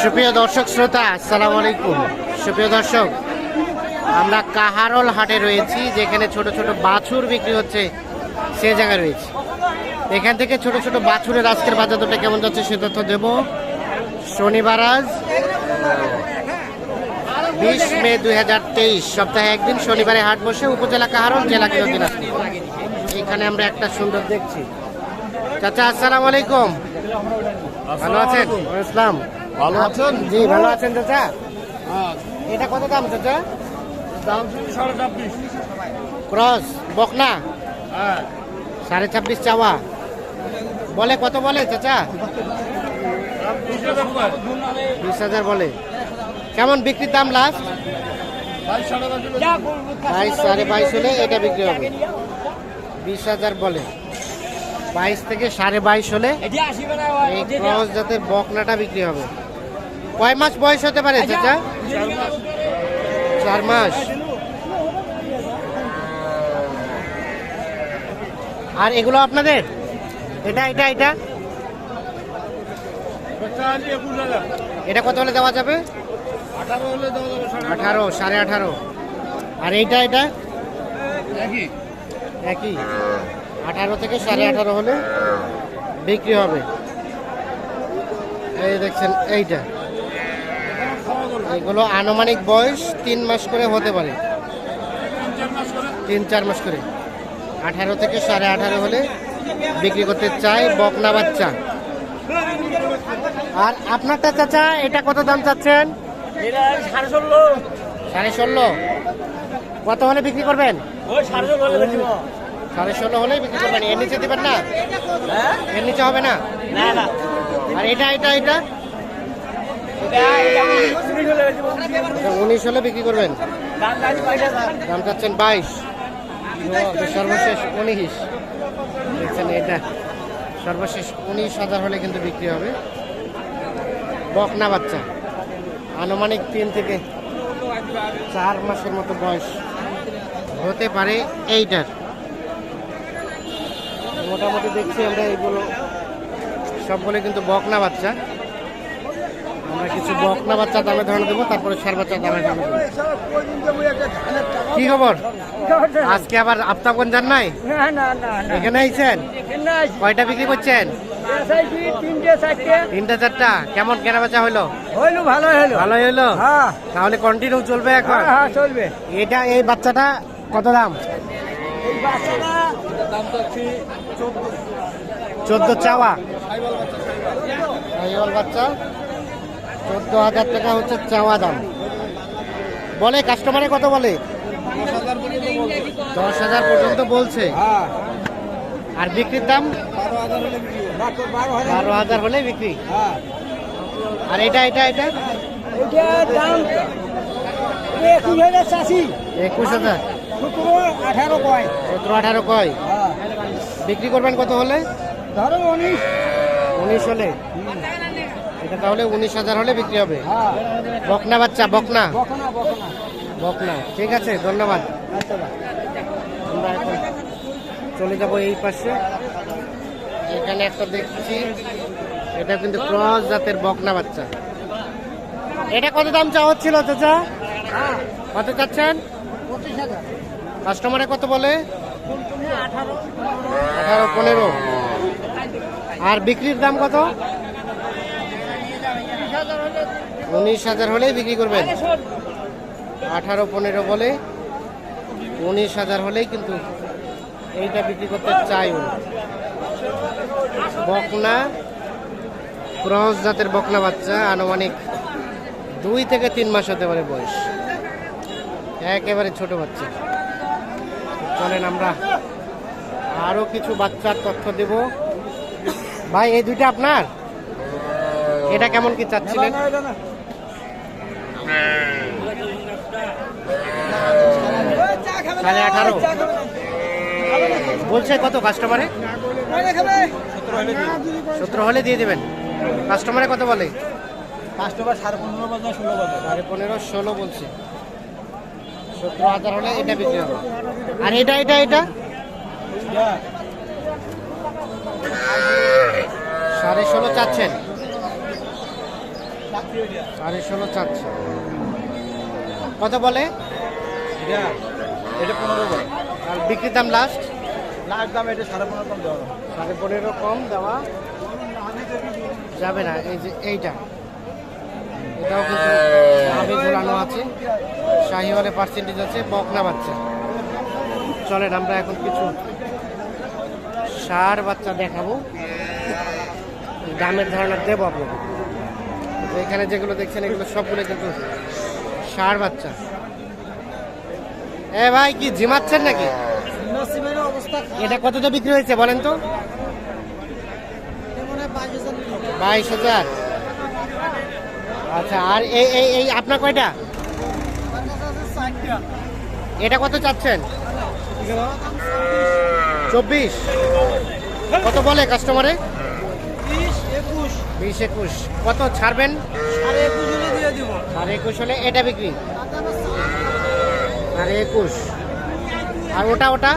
সুপ্রিয় দর্শক শ্রোতা, আসসালামু আলাইকুম। সুপ্রিয় দর্শক, আমরা কাহারল হাটে রয়েছি, যেখানে ছোট ছোট বাছুর বিক্রি হচ্ছে, সে জায়গায় রয়েছে। এখান থেকে ছোট ছোট বাছুরের আজকের বাজার দরটা কেমন যাচ্ছে সে তথ্য দেব। শনিবার আজ, বিশ মে দুই হাজার তেইশ, সপ্তাহে একদিন শনিবারে হাট বসে উপজেলা কাহারল, জেলা কেন্দ্র এখানে আমরা একটা সুন্দর দেখছি। চাচা আসসালাম আলাইকুম। ভালো আছেন? ইসলাম ভালো আছেন? জি ভালো আছেন চাচা? এটা কত দাম চাচা? দাম শুধু সাড়ে ছাব্বিশ। ক্রস বকনা? হ্যাঁ। সাড়ে ছাব্বিশ চাওয়া। বলে কত বলে চাচা? বিশ হাজার বলে। কেমন বিক্রির দাম লাস্ট বাইশ সাড়ে বাইশ হলে এটা বিক্রি হবে। বিশ হাজার বলে। বাইশ থেকে সাড়ে বাইশ হলে এই ক্রস জাতের বকনাটা বিক্রি হবে। কয় মাস বয়স হতে পারে চাচা? চার মাস। আর এগুলো আপনাদের? এটা এটা এটা? এটা কত হলে দেওয়া যাবে? আঠারো হলে দেওয়া যাবে সাড়ে আঠারো সাড়ে আঠারো। আর এইটা এটা? একই। একই। আঠারো থেকে সাড়ে আঠারো হলে বিক্রি হবে। এই দেখছেন এইটা। এগুলো আনুমানিক বয়স তিন মাস করে হতে পারে। তিন চার মাস করে। আঠারো থেকে সাড়ে আঠারো হলে বিক্রি করতে চাই বকনা বাচ্চা। আর আপনারটা চাচা এটা কত দাম চাচ্ছেন? সাড়ে ষোলো। কত হলে বিক্রি করবেন? সাড়ে ষোলো হলেই বিক্রি করবেন এর নিচে দিবেন না? এর নিচে হবে না? না না। আর এটা এটা এটা? উনিশ হলে বিক্রি করবেন? দাম চাচ্ছেন বাইশ। সর্বশেষ উনিশ। দেখছেন এটা। সর্বশেষ উনিশ হাজার হলে কিন্তু বিক্রি হবে। বকনা বাচ্চা। আনুমানিক তিন থেকে চার মাসের মতো বয়স। হতে পারে এইটার। মোটামুটি দেখছি আমরা এইগুলো। সবগুলো কিন্তু বকনা বাচ্চা। আমরা কিছু বকনা বাচ্চা দামে ধারণা দেবো তারপরে সার বাচ্চা দামে ধারণা দেবো কি খবর? আজকে আবার আফতাবগঞ্জ যান নাই? এখানে আইছেন? কয়টা বিক্রি করছেন? তিনটা চারটা। কেমন কেনা বেচা হইল? হইল ভালো হইল। ভালোই হইল? হ্যাঁ। তাহলে কন্টিনিউ চলবে এখন? হ্যাঁ হ্যাঁ চলবে। এটা এই বাচ্চাটা কত দাম? এই বাচ্চাটা চোদ্দ চাওয়া। বাচ্চা। চোদ্দ হাজার টাকা হচ্ছে চাওয়া দাম। বলে কাস্টমারে কত বলে? দশ হাজার পর্যন্ত বলছে। হ্যাঁ। আর বিক্রির দাম? বারো হাজার হলে বিক্রি। হ্যাঁ। আর এটা এটা এটা? এটার একুশ হাজার একুশ হাজার। সতেরো আঠারো কয়। সতেরো আঠারো কয়। হ্যাঁ। বিক্রি করবেন কত হলে? ধরো উনিশ। উনিশ হলে? এটা তাহলে উনিশ হাজার হলে বিক্রি হবে। হ্যাঁ বকনা বাচ্চা বকনা? বকনা ঠিক আছে ধন্যবাদ। আমরা এখন চলে যাব এই পাশে। এখানে একটা দেখছি এটা কিন্তু ক্রস জাতের বকনা বাচ্চা। এটা কত দাম চাওয়া হচ্ছিল চাচা? কত চাচ্ছেন? কাস্টমারে কত বলে? আঠারো, পনেরো। আর বিক্রির দাম কত? উনিশ হাজার হলেই বিক্রি করবেন। আঠারো, পনেরো বলে উনিশ হাজার হলেই কিন্তু এইটা বিক্রি করতে চাই বকনা, ক্রস জাতের বকনা বাচ্চা, আনুমানিক দুই থেকে তিন মাস হতে পারে বয়স। একেবারে ছোট বাচ্চা। চলেন আমরা আরও কিছু বাচ্চার তথ্য দেব। ভাই, এই দুইটা আপনার? এটা কেমন কি চাচ্ছিলেন? সাড়ে আঠারো। বলছে কত কাস্টমারে সতেরো হলে দিয়ে দেবেন। কাস্টমারে কত বলে? কাস্টমার সাড়ে পনেরো বাজার ষোলো বাজার সাড়ে পনেরো, ষোলো বলছে। সতেরো হাজার হলে এটা বিক্রি হবে। আর এটা এটা এটা? সাড়ে ষোলো চাচ্ছেন। সাড়ে ষোলো চাচ্ছে কত বলে? এটা পনেরো করে আর বিক্রির দাম লাস্ট লাস্ট দাম এটা সাড়ে পনেরো কম দেওয়া। সাড়ে পনেরো কম দেওয়া যাবে না এই যে এইটা। এটাও কিন্তু আমি ঝুলানো আছে। শাহিওয়ালে পার্সেন্টেজ আছে বকনা বাচ্চা। চলেন আমরা এখন কিছু সার বাচ্চা দেখাবো। দামের ধারণা দেবো আপনাকে। এখানে যেগুলো দেখছেন এগুলো সবগুলো কিন্তু সার বাচ্চা। এ ভাই কি জিমাচ্ছেন নাকি? অবস্থা এটা কতটা বিক্রি হয়েছে বলেন তো? বাইশ হাজার আচ্ছা আর এই এই আপনার কয়টা। এটা কত চাচ্ছেন? চব্বিশ। কত বলে কাস্টমারে বিশ, একুশ, কত ছাড়বেন? সাড়ে একুশ হলে এটা বিক্রি। সাড়ে একুশ। আর ওটা ওটা।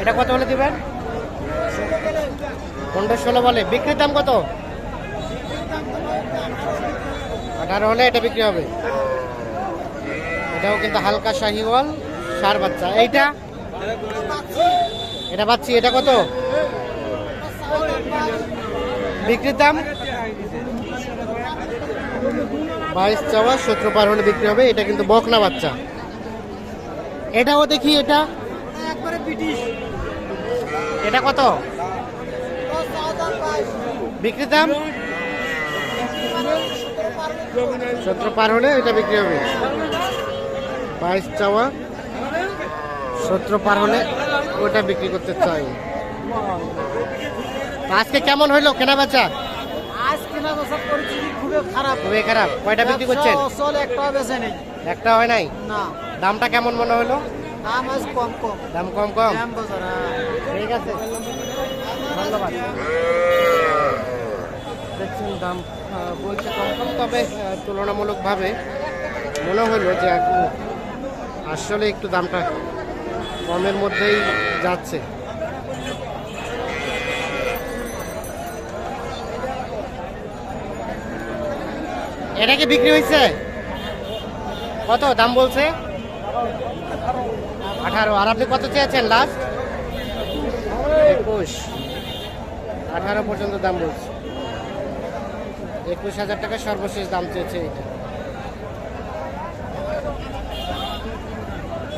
এটা কত বলে দিবেন? পনেরো ষোলো বলে। বিক্রির দাম কত। আঠারো হলে এটা বিক্রি হবে। এটাও কিন্তু হালকা শাহিওয়াল সার বাচ্চা। এইটা? এটা পাচ্ছি, এটা কত? বিক্রির দাম? বাইশ চাওয়া, সতেরো পার হলে বিক্রি হবে, এটা কিন্তু বকনা বাচ্চা। এটাও দেখি, এটা? এটা কত? বিক্রির দাম? সতেরো পার হলে এটা বিক্রি হবে। বাইশ চাওয়া সতেরো পার হলে ওটা বিক্রি করতে চাই। আজকে কেমন হইল কেনা বেচা? খুবই খারাপ। কয়টা বিক্রি করছেন? একটা নেই। একটা হয় নাই? না। দামটা কেমন মনে হলো দাম আজ কম কম। দাম কম কম? দাম হ্যাঁ। ঠিক আছে। ধন্যবাদ। দেখছেন দাম বলছে কম কম তবে তুলনামূলকভাবে মনে হলো যে আসলে একটু দামটা কমের মধ্যেই যাচ্ছে। এটা কি বিক্রি হয়েছে? কত দাম বলছে? আঠারো। আর আপনি কত চেয়েছেন লাস্ট একুশ। আঠারো পর্যন্ত দাম বলছে। একুশ হাজার টাকা সর্বশেষ দাম চেয়েছে এটা।